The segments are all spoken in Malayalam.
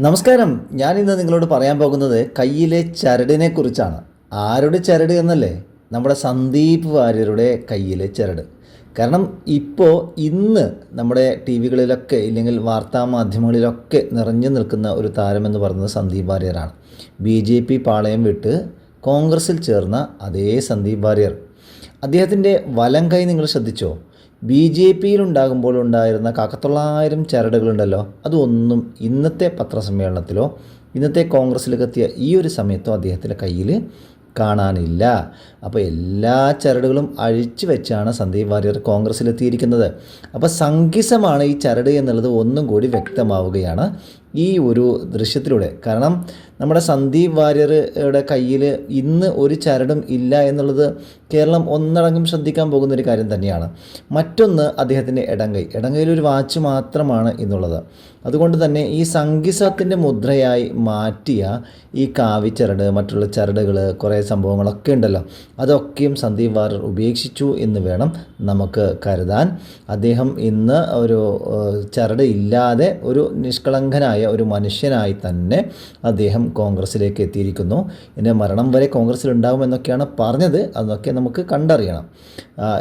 നമസ്കാരം. ഞാൻ ഇന്ന് നിങ്ങളോട് പറയാൻ പോകുന്നത് കയ്യിലെ ചരടിനെ കുറിച്ചാണ്. ആരുടെ ചരട് എന്നല്ലേ? നമ്മുടെ സന്ദീപ് വാര്യരുടെ കയ്യിലെ ചരട്. കാരണം ഇപ്പോൾ ഇന്ന് നമ്മുടെ ടി വികളിലൊക്കെ ഇല്ലെങ്കിൽ വാർത്താ മാധ്യമങ്ങളിലൊക്കെ നിറഞ്ഞു നിൽക്കുന്ന ഒരു താരമെന്ന് പറയുന്നത് സന്ദീപ് വാര്യരാണ്. ബി ജെ പി പാളയം വിട്ട് കോൺഗ്രസിൽ ചേർന്ന അതേ സന്ദീപ് വാര്യർ. അദ്ദേഹത്തിന്റെ വലം കൈ നിങ്ങൾ ശ്രദ്ധിച്ചോ? ബി ജെ പിയിലുണ്ടാകുമ്പോൾ ഉണ്ടായിരുന്ന കാക്കത്തൊള്ളായിരം ചരടുകളുണ്ടല്ലോ അതൊന്നും ഇന്നത്തെ പത്രസമ്മേളനത്തിലോ ഇന്നത്തെ കോൺഗ്രസ്സിലേക്കെത്തിയ ഈ ഒരു സമയത്തോ അദ്ദേഹത്തിന്റെ കയ്യിൽ കാണാനില്ല. അപ്പോൾ എല്ലാ ചരടുകളും അഴിച്ചു വെച്ചാണ് സന്ദീപ് വാര്യർ കോൺഗ്രസ്സിലെത്തിയിരിക്കുന്നത്. അപ്പോൾ സംഘിസമാണ് ഈ ചരട് എന്നുള്ളത് ഒന്നും കൂടി വ്യക്തമാവുകയാണ്. ഈ ഒരു ദൃശ്യത്തിലൂടെ. കാരണം നമ്മുടെ സന്ദീപ് വാര്യരുടെ കയ്യിൽ ഇന്ന് ഒരു ചരടും ഇല്ല എന്നുള്ളത് കേരളം ഒന്നടങ്കം ശ്രദ്ധിക്കാൻ പോകുന്ന ഒരു കാര്യം തന്നെയാണ്. മറ്റൊന്ന് അദ്ദേഹത്തിന്റെ ഇടങ്കൈ. ഇടങ്കൈയിൽ ഒരു വാച്ച് മാത്രമാണ് ഇന്നുള്ളത് അതുകൊണ്ട് തന്നെ ഈ സംഗീസത്തിന്റെ മുദ്രയായി മാറ്റിയ ഈ കാവിച്ചരട് മറ്റുള്ള ചരടുകൾ കുറേ സംഭവങ്ങളൊക്കെ ഉണ്ടല്ലോ. അതൊക്കെയും സന്ദീപ് വാര്യർ ഉപേക്ഷിച്ചു എന്ന് വേണം നമുക്ക് കരുതാൻ. അദ്ദേഹം ഇന്ന് ഒരു ചരട് ഇല്ലാതെ ഒരു നിഷ്കളങ്കനായ ഒരു മനുഷ്യനായി തന്നെ അദ്ദേഹം കോൺഗ്രസ്സിലേക്ക് എത്തിയിരിക്കുന്നു. എന്റെ മരണം വരെ കോൺഗ്രസ്സിൽ ഉണ്ടാകുമെന്നൊക്കെയാണ് പറഞ്ഞത്. അതൊക്കെ നമുക്ക് കണ്ടറിയണം.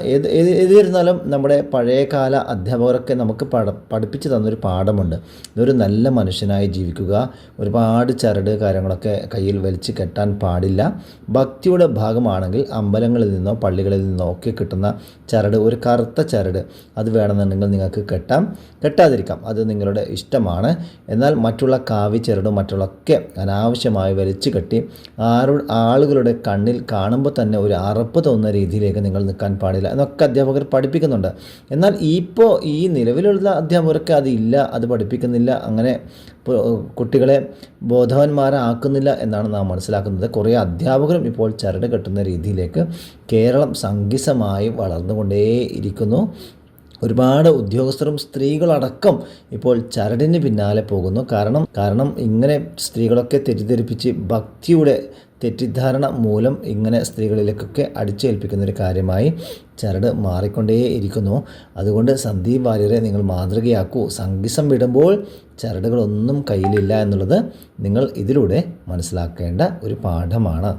ഏത് ഏത് ഏതിരുന്നാലും നമ്മുടെ പഴയകാല അധ്യാപകരൊക്കെ നമുക്ക് പഠ പഠിപ്പിച്ചു തന്നൊരു പാഠമുണ്ട്. ഒരു നല്ല മനുഷ്യനായി ജീവിക്കുക. ഒരുപാട് ചരട് കാര്യങ്ങളൊക്കെ കയ്യിൽ വലിച്ചു കെട്ടാൻ പാടില്ല. ഭക്തിയുടെ ഭാഗമാണെങ്കിൽ അമ്പലങ്ങളിൽ നിന്നോ പള്ളികളിൽ നിന്നോ ഒക്കെ കിട്ടുന്ന ചരട് ഒരു കറുത്ത ചരട് അത് വേണമെന്നുണ്ടെങ്കിൽ നിങ്ങൾക്ക് കെട്ടാം. കെട്ടാതിരിക്കാം. അത് നിങ്ങളുടെ ഇഷ്ടമാണ്. എന്നാൽ മറ്റുള്ള കാവി ചരടും മറ്റുള്ളൊക്കെ അനാവശ്യമായി വലിച്ചു കെട്ടി ആളുകളുടെ കണ്ണിൽ കാണുമ്പോൾ തന്നെ ഒരു അറപ്പ് തോന്നുന്ന രീതിയിലേക്ക് നിങ്ങൾ നിൽക്കാൻ പാടില്ല. എന്നൊക്കെ അധ്യാപകർ പഠിപ്പിക്കുന്നുണ്ട്. എന്നാൽ ഇപ്പോൾ ഈ നിലവിലുള്ള അധ്യാപകർക്ക് അതില്ല അത് പഠിപ്പിക്കുന്നില്ല അങ്ങനെ കുട്ടികളെ ബോധവന്മാരാക്കുന്നില്ല എന്നാണ് നാം മനസ്സിലാക്കുന്നത്. കുറേ അധ്യാപകരും ഇപ്പോൾ ചരട് കെട്ടുന്ന രീതിയിലേക്ക് കേരളം സംഘിസമായി വളർന്നുകൊണ്ടേയിരിക്കുന്നു ഒരുപാട് ഉദ്യോഗസ്ഥരും സ്ത്രീകളടക്കം ഇപ്പോൾ ചരടിന് പിന്നാലെ പോകുന്നു. കാരണം കാരണം ഇങ്ങനെ സ്ത്രീകളൊക്കെ തെറ്റിദ്ധരിപ്പിച്ച് ഭക്തിയുടെ തെറ്റിദ്ധാരണ മൂലം ഇങ്ങനെ സ്ത്രീകളിലേക്കൊക്കെ അടിച്ചേൽപ്പിക്കുന്ന ഒരു കാര്യമായി ചരട് മാറിക്കൊണ്ടേ ഇരിക്കുന്നു അതുകൊണ്ട് സന്ദീപ് വാര്യരെ നിങ്ങൾ മാതൃകയാക്കൂ. സംഗീസം വിടുമ്പോൾ ചരടുകളൊന്നും കയ്യിലില്ല എന്നുള്ളത് നിങ്ങൾ ഇതിലൂടെ മനസ്സിലാക്കേണ്ട ഒരു പാഠമാണ്.